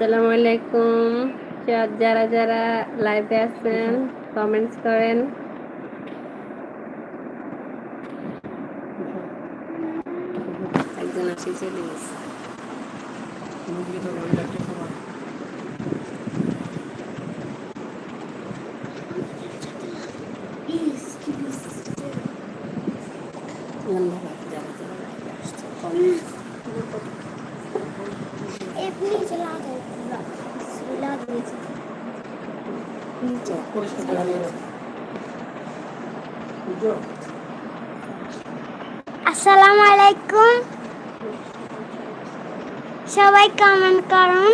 আসসালামু আলাইকুম। যারা যারা লাইভে আছেন কমেন্টস করেন। একজন আসি চলে গেছে ধন্যবাদ যারা যারা লাইভে আসছে এমনি চলা যায় চলা দিয়েছে আসসালামু আলাইকুম সবাই কমেন্ট করুন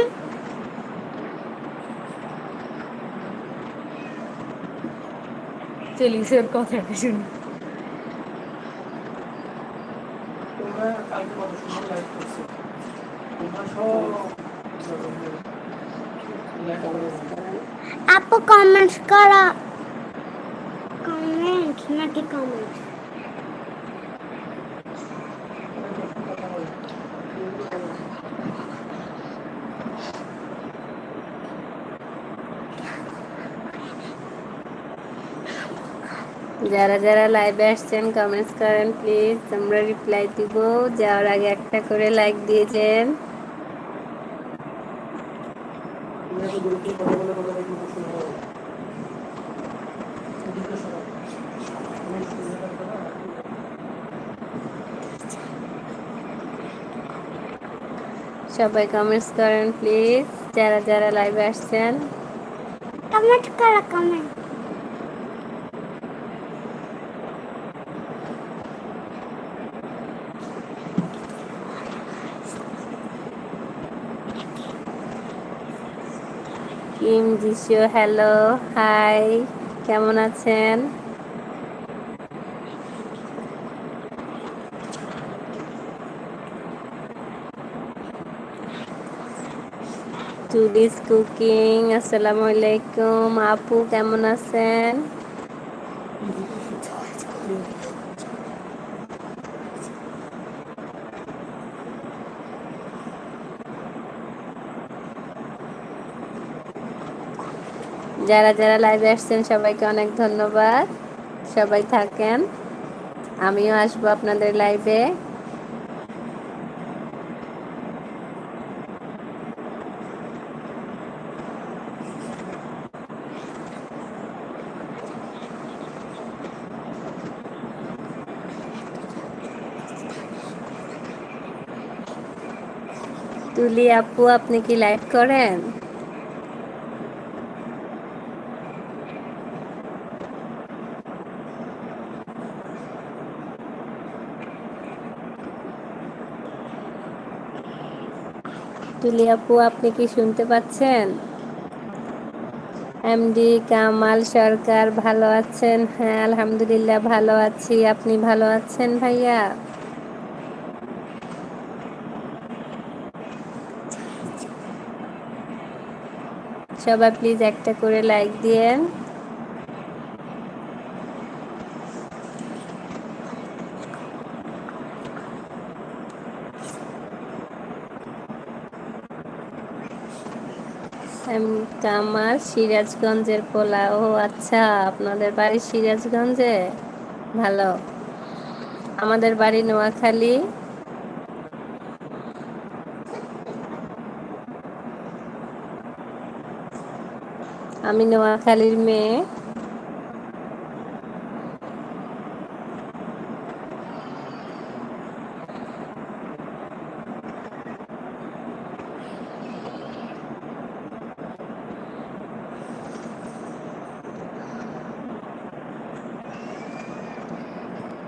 চলিস ওর কথাটা শুনি আপু কমেন্ট করো। কমেন্ট নাকি কমেন্ট যারা যারা লাইভে আসছেন কমেন্টস করেন প্লিজ আমরা রিপ্লাই দিব। যাওয়ার আগে একটা করে লাইক দিয়েছেন। সবাই কমেন্টস করেন প্লিজ যারা যারা লাইভে আসছেন। কমেন্ট করো কমেন্ট জিসু হ্যালো হাই কেমন আছেন? টুডিস কুকিং আসসালামু আলাইকুম। আপু কেমন আছেন? যারা যারা লাইভে আসছেন, সবাইকে অনেক ধন্যবাদ। সবাই থাকেন। আমিও আসব আপনাদের লাইভে তুলি আপু, আপনি কি লাইভ করেন? তুলি আপু, আপনি কি শুনতে পাচ্ছেন? এমডি কামাল সরকার ভালো আছেন? হ্যাঁ আলহামদুলিল্লাহ ভালো আছি। আপনি ভালো আছেন ভাইয়া? সবাই প্লিজ একটা করে লাইক দিয়েন। কামাল সিরাজগঞ্জের পোলা ও আচ্ছা আপনাদের বাড়ি সিরাজগঞ্জে? ভালো। আমাদের বাড়ি নোয়াখালী। আমি নোয়াখালীর মেয়ে।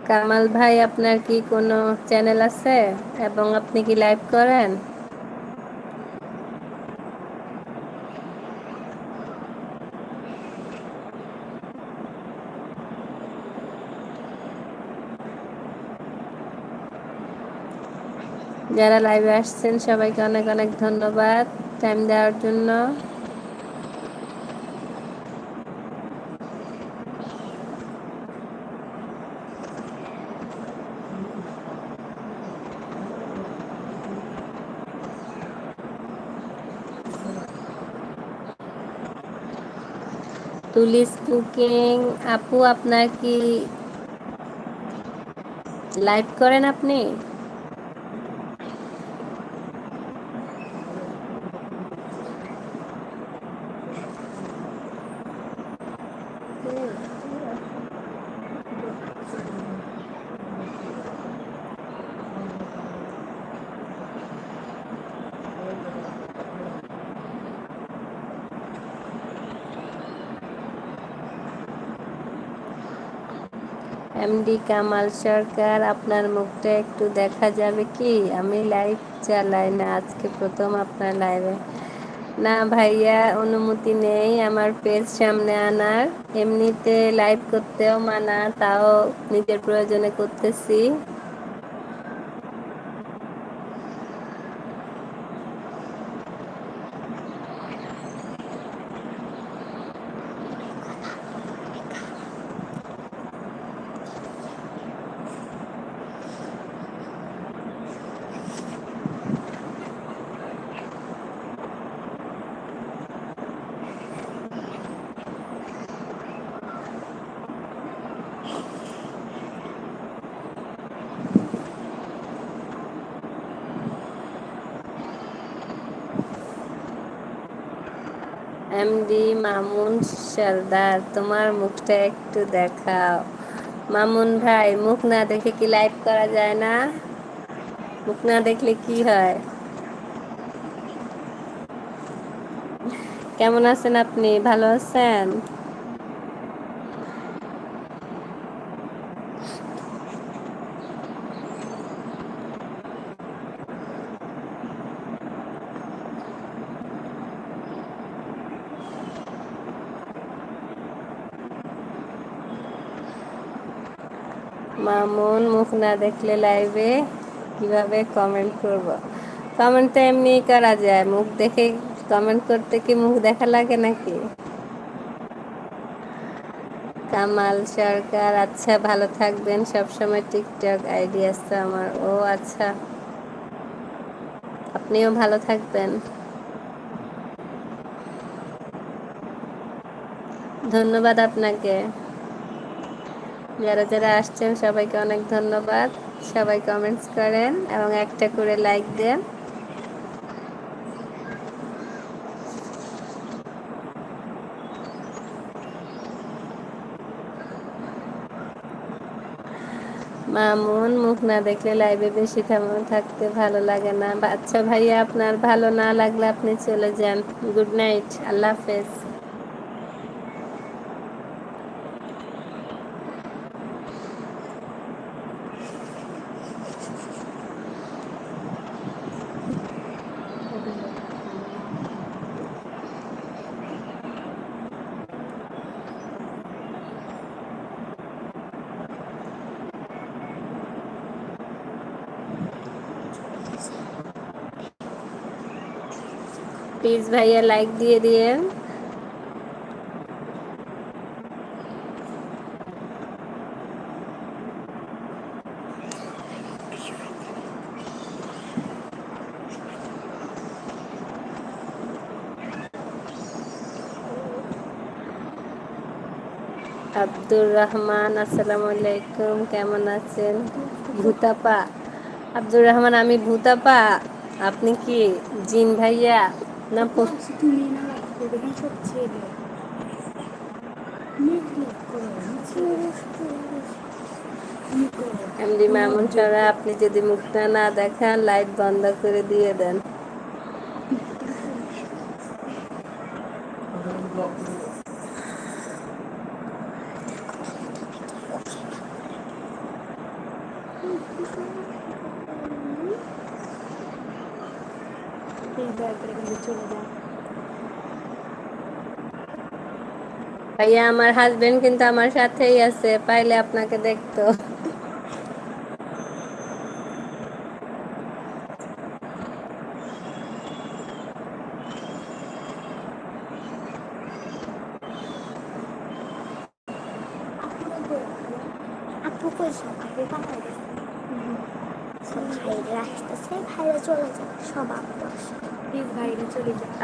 কামাল ভাই, আপনার কি কোনো চ্যানেল আছে? এবং আপনি কি লাইভ করেন? যারা লাইভে আসছেন, সবাইকে অনেক অনেক ধন্যবাদ টাইম দেওয়ার জন্য। তুলিস কুকিং আপু আপনার কি লাইভ করেন আপনি? এমডি কামাল সরকার, আপনার মুখটা একটু দেখা যাবে কি? আমি লাইভ চালাই না, আজকে প্রথম আপনার লাইভে না ভাইয়া, অনুমতি নেই আমার পেজ সামনে আনার। এমনিতে লাইভ করতেও মানা, তাও নিজের প্রয়োজনে করতেছি এমডি মামুন সর্দার তোমার মুখটা একটু দেখাও। মামুন ভাই, মুখ না দেখে কি লাইভ করা যায় না? মুখ না দেখলে কি হয়? কেমন আছেন আপনি? ভালো আছেন মামুন মুখ না দেখলে লাইভে কীভাবে কমেন্ট করব? কমেন্ট তো এমনি করা যায়। মুখ দেখে কমেন্ট করতে কি মুখ দেখা লাগে নাকি? কামাল সরকার আচ্ছা ভালো থাকবেন। সবসময় টিকটক আইডি আছে আমার। ও আচ্ছা। আপনিও ভালো থাকবেন। ধন্যবাদ আপনাকে। যারা যারা আসছেন, সবাইকে অনেক ধন্যবাদ। সবাই কমেন্টস করেন এবং একটা করে লাইক দেন। মামুন, মুখ না দেখলে লাইভে বেশি থাকতে ভালো লাগে না। আচ্ছা ভাইয়া, আপনার ভালো না লাগলে আপনি চলে যান। গুড নাইট আল্লাহ হাফেজ। প্লিজ ভাইয়া লাইক দিয়ে দিয়ে আব্দুর রহমান, আসসালামু আলাইকুম, কেমন আছেন? ভূতাপা। আব্দুর রহমান, আমি ভূতাপা। আপনি কি জিন ভাইয়া? না এমডি মামুন ছাড়া আপনি যদি মুখটা না দেখান লাইট বন্ধ করে দিয়ে দেন ব্লক করে দাও। প্লিজ দয়া করে কিন্তু চলে যান ভাইয়া আমার হাজবেন্ড কিন্তু আমার সাথেই আছে পাইলে আপনাকে দেখতো।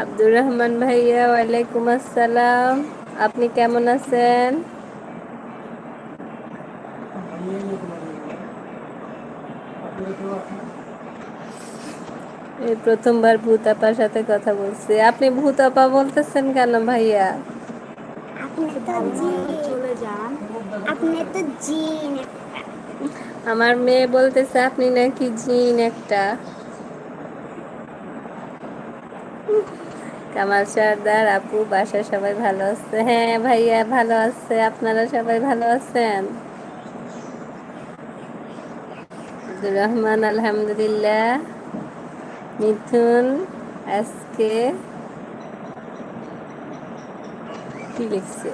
আব্দুর রহমান ভাইয়া ওয়ালাইকুম আসসালাম। আপনি কেমন আছেন? এই প্রথমবার ভূত আপার সাথে কথা বলছি। আপনি ভূত আপা বলতেছেন কেন ভাইয়া? আমার মেয়ে বলতেছে আপনি নাকি জিন একটা। কামাল সর্দার, আপু বাসা সবাই ভালো আছে? হ্যাঁ ভাইয়া ভালো আছে। আপনারা সবাই ভালো আছেন? রহমান, আলহামদুলিল্লাহ। মিথুন, আজকে কি লিখছে?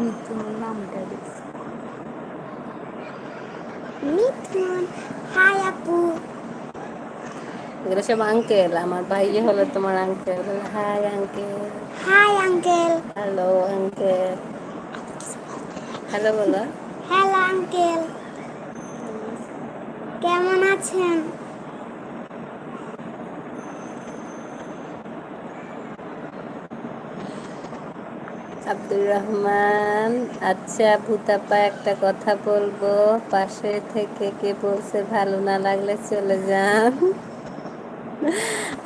মিথুন নামটা দেখছি মিথুন হাই আপু এগুলো সব আঙ্কেল আমার ভাই হলো তোমার uncle hi uncle hi uncle hello uncle hello বলো হ্যালো আঙ্কেল কেমন আছেন আব্দুর রহমান আচ্ছা ভূতাপা একটা কথা বলব। পাশে থেকে কে বলছে ভালো না লাগলে চলে যান।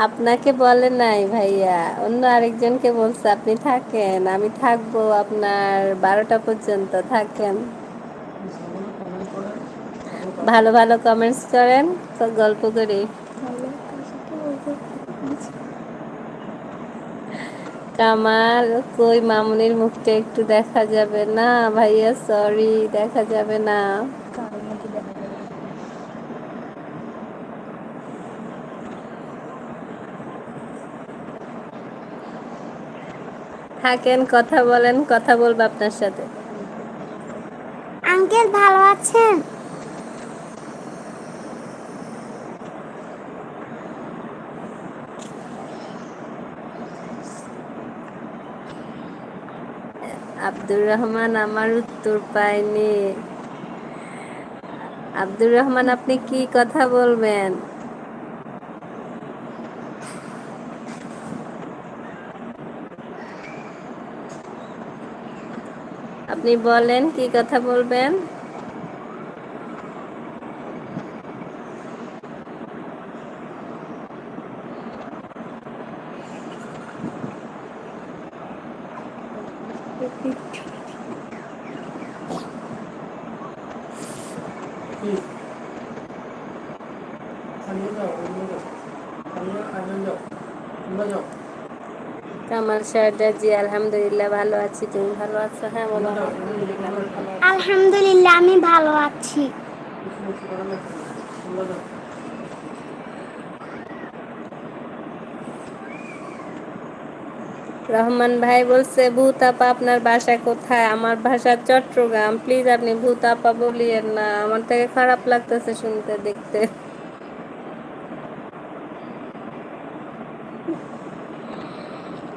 আপনাকে বলে নাই ভাইয়া, অন্য আরেকজনকে বলছে আপনি থাকেন, আমি থাকব আপনার বারোটা পর্যন্ত, থাকেন। ভালো ভালো কমেন্টস করেন গল্প করি তাহলে তার সাথে বলতে কামাল, কই মামুনির মুখটা একটু দেখা যাবে না? ভাইয়া সরি দেখা যাবে না। থাকেন, কথা বলেন, কথা বলব আপনার সাথে। আঙ্কেল, ভালো আছেন? আব্দুর রহমান আমার উত্তর পায়নি। আব্দুর রহমান, আপনি কি কথা বলবেন? আপনি বলেন কি কথা বলবেন? সারদা জি আলহামদুলিল্লাহ ভালো আছি। তুমি ভালো আছো? হ্যাঁ বলো। আলহামদুলিল্লাহ আমি ভালো আছি। রহমান ভাই বলছে ভূত আপা আপনার বাসা কোথায়? আমার ভাষা চট্টগ্রাম। প্লিজ আপনি ভূত আপা বলিয়েন না। আমার থেকে খারাপ লাগতেছে শুনতে দেখতে।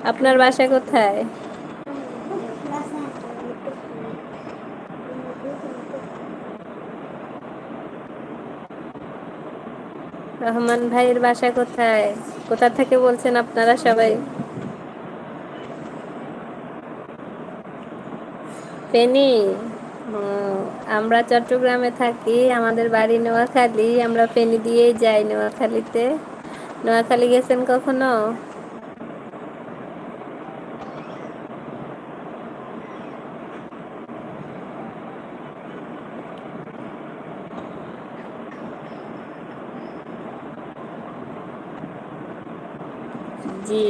আপনার বাসা কোথায়? রহমান ভাইয়ের বাসা কোথায়? কোথা থেকে বলছেন আপনারা সবাই? ফেনি। আমরা চট্টগ্রামে থাকি, আমাদের বাড়ি নোয়াখালী, আমরা ফেনি দিয়েই যাই নোয়াখালীতে। নোয়াখালী গেছেন কখনো জি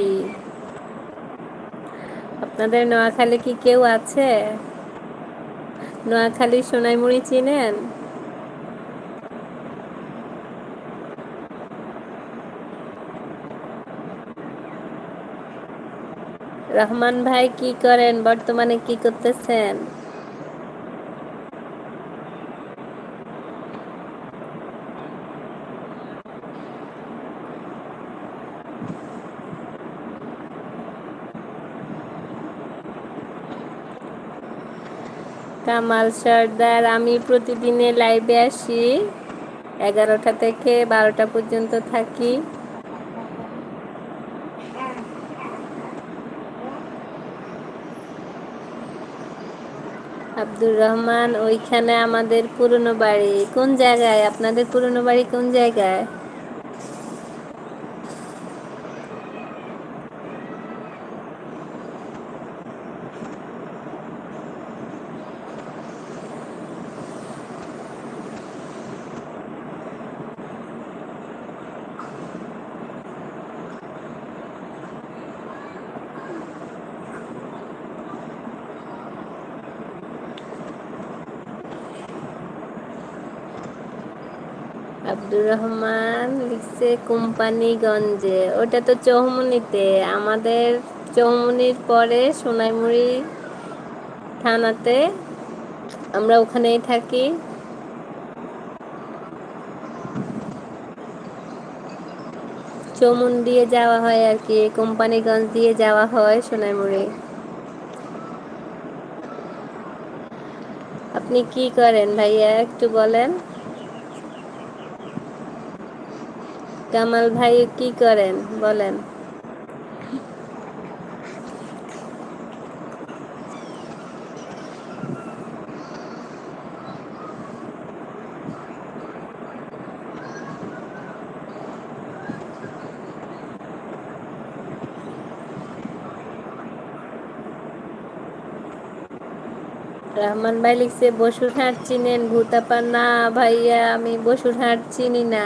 আপনাদের নোয়াখালী কি কেউ আছে? নোয়াখালী সোনাইমুড়ি চিনেন? রহমান ভাই কি করেন? বর্তমানে কি করতেছেন? কামাল সর্দার, আমি প্রতিদিনে লাইভে আসি। এগারোটা থেকে বারোটা পর্যন্ত থাকি। আব্দুর রহমান, ওইখানে আমাদের পুরনো বাড়ি। কোন জায়গায়? আপনাদের পুরনো বাড়ি কোন জায়গায়? আব্দুর রহমান লিখছে কোম্পানিগঞ্জে। ওটা তো চৌমুনিতে আমাদের চৌমুনির পরে সোনাইমুড়ি থানাতে আমরা ওখানেই থাকি। চৌমুন দিয়ে যাওয়া হয় আর কি, কোম্পানিগঞ্জ দিয়ে যাওয়া হয় সোনাইমুড়ি। আপনি কি করেন ভাইয়া, একটু বলেন। কামাল ভাই কি করেন? বলেন। রহমান ভাই লিখছে, বসুরহাট চিনেন ভূতাপা। না ভাইয়া, আমি বসুরহাট চিনি না।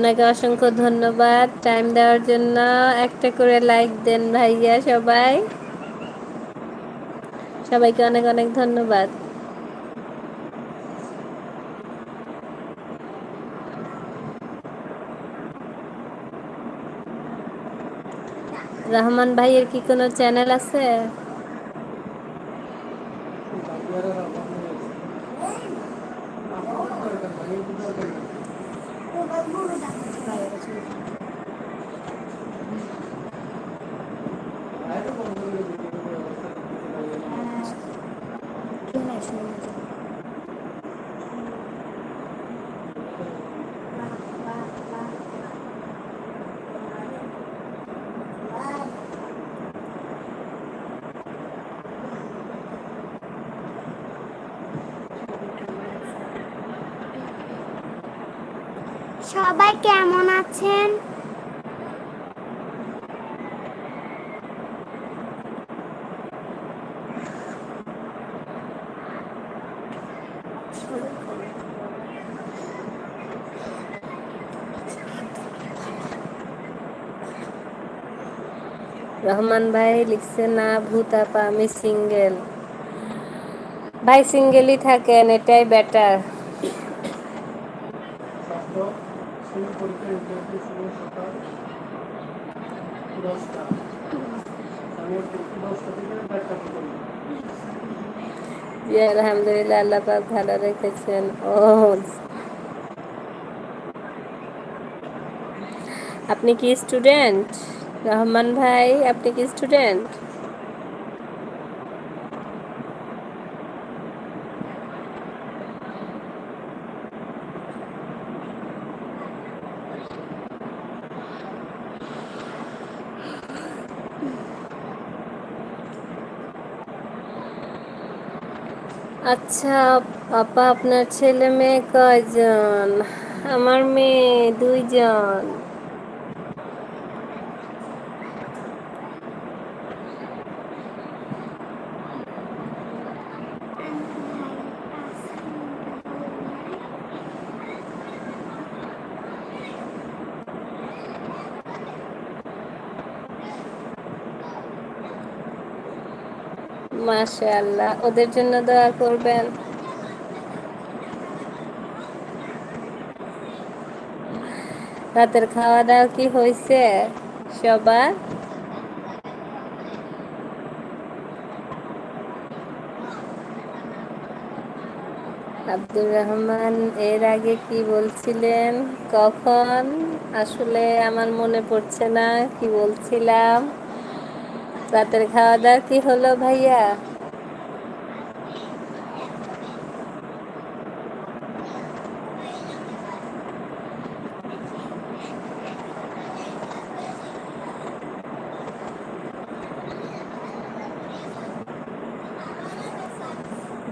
আপনাকে অসংখ্য ধন্যবাদ। টাইম দেওয়ার জন্য একটা করে লাইক দেন ভাইয়া সবাই। সবাইকে অনেক অনেক ধন্যবাদ। রহমান ভাইয়ের কি কোনো চ্যানেল আছে? বাকিয়ারা রাখা হয়েছে। আপনার দরকার ভাই, দরকার নেই। বাইরে ছিল বাইরে বন্ধ করে দিতে হবে, অবস্থা দেখতে পাই না। কেউ নাই শুনে না সবাই কেমন আছেন? রহমান ভাই লিখছে না ভূতাপা আমি সিঙ্গেল। ভাই সিঙ্গেলই থাকেন এটাই বেটার জি আলহামদুলিল্লাহ আল্লাহ পাক ভালো রেখেছেন। ও আপনি কি স্টুডেন্ট রহমান ভাই, আপনি কি স্টুডেন্ট আচ্ছা পাপা আপনার ছেলে মেয়ে কয়জন? আমার মেয়ে দুইজন। মাশাআল্লাহ ওদের জন্য দোয়া করবেন। রাতের খাওয়া দাওয়া কি হয়েছে সবার? আব্দুর রহমান, এর আগে কি বলছিলেন? কখন? আসলে আমার মনে পড়ছে না কি বলছিলাম। রাতের খাওয়া দাওয়া কি হলো ভাইয়া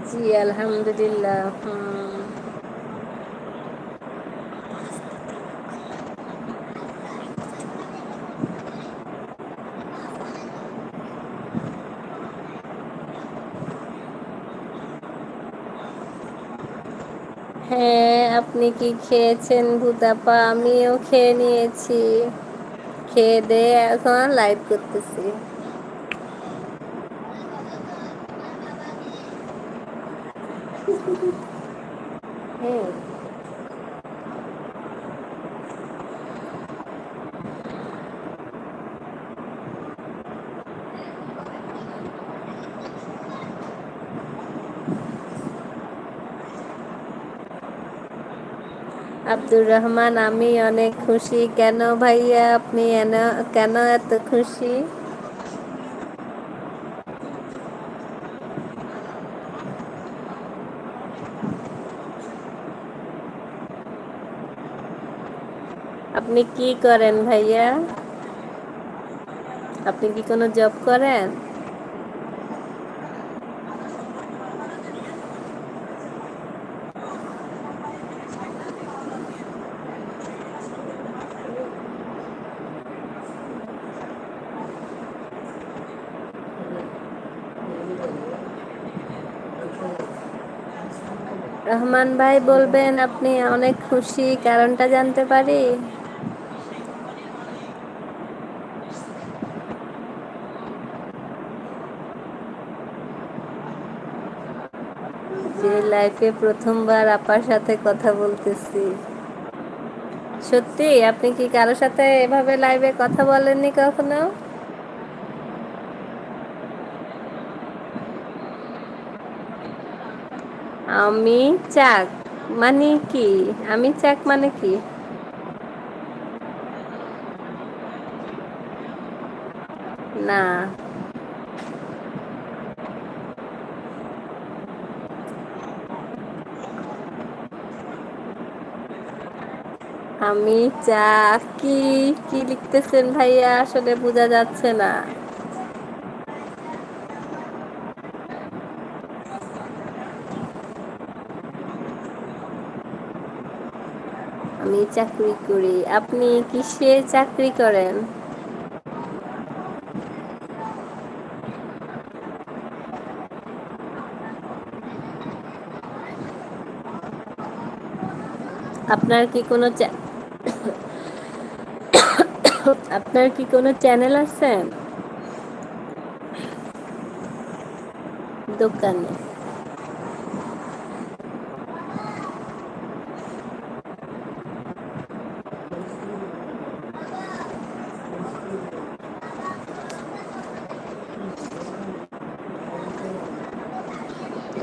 জি আলহামদুলিল্লাহ হুম হ্যাঁ আপনি কি খেয়েছেন ভূতাপা? আমিও খেয়ে নিয়েছি। খেয়ে দিয়ে এখন লাইভ করতেছি। আব্দুর রহমান, আমি অনেক খুশি। কেন ভাইয়া আপনি কেন এত খুশি? আপনি কি করেন ভাইয়া? আপনি কি কোনো জব করেন? রহমান ভাই বলবেন, আপনি অনেক খুশি, কারণটা জানতে পারি? যে লাইফে প্রথমবার আপার সাথে কথা বলতেছি। সত্যি, আপনি কি কারও সাথে এভাবে লাইভে কথা বলেননি কখনো? আমি চাক মানে কি? আমি চাক মানে কি? না। আমি চা কি কি লিখতেছেন ভাইয়া? আসলে বোঝা যাচ্ছে না। আমি চাকরি করি। আপনি কিসে চাকরি করেন? আপনার কি কোনো আপনার কি কোনো চ্যানেল আছে? দোকানে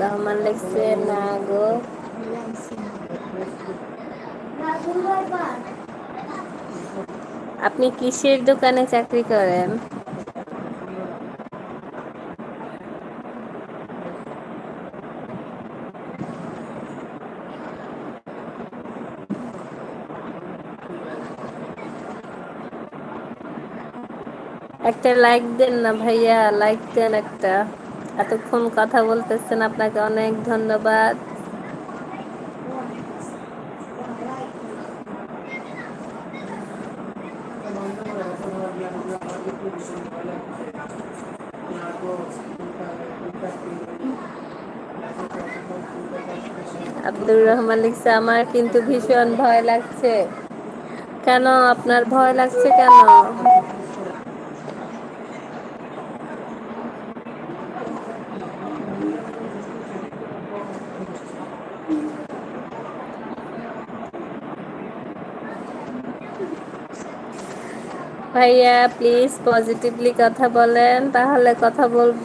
রহমান লিখছে না গো আপনি কিসের দোকানে চাকরি করেন? একটা লাইক দেন না ভাইয়া লাইক দেন একটা। এতক্ষণ কথা বলতেছেন, আপনাকে অনেক ধন্যবাদ আব্দুর রহমান লিখছে, আমার কিন্তু ভীষণ ভয় লাগছে। কেন? আপনার ভয় লাগছে কেন? ভাইয়া প্লিজ পজিটিভলি কথা বলেন, তাহলে কথা বলব।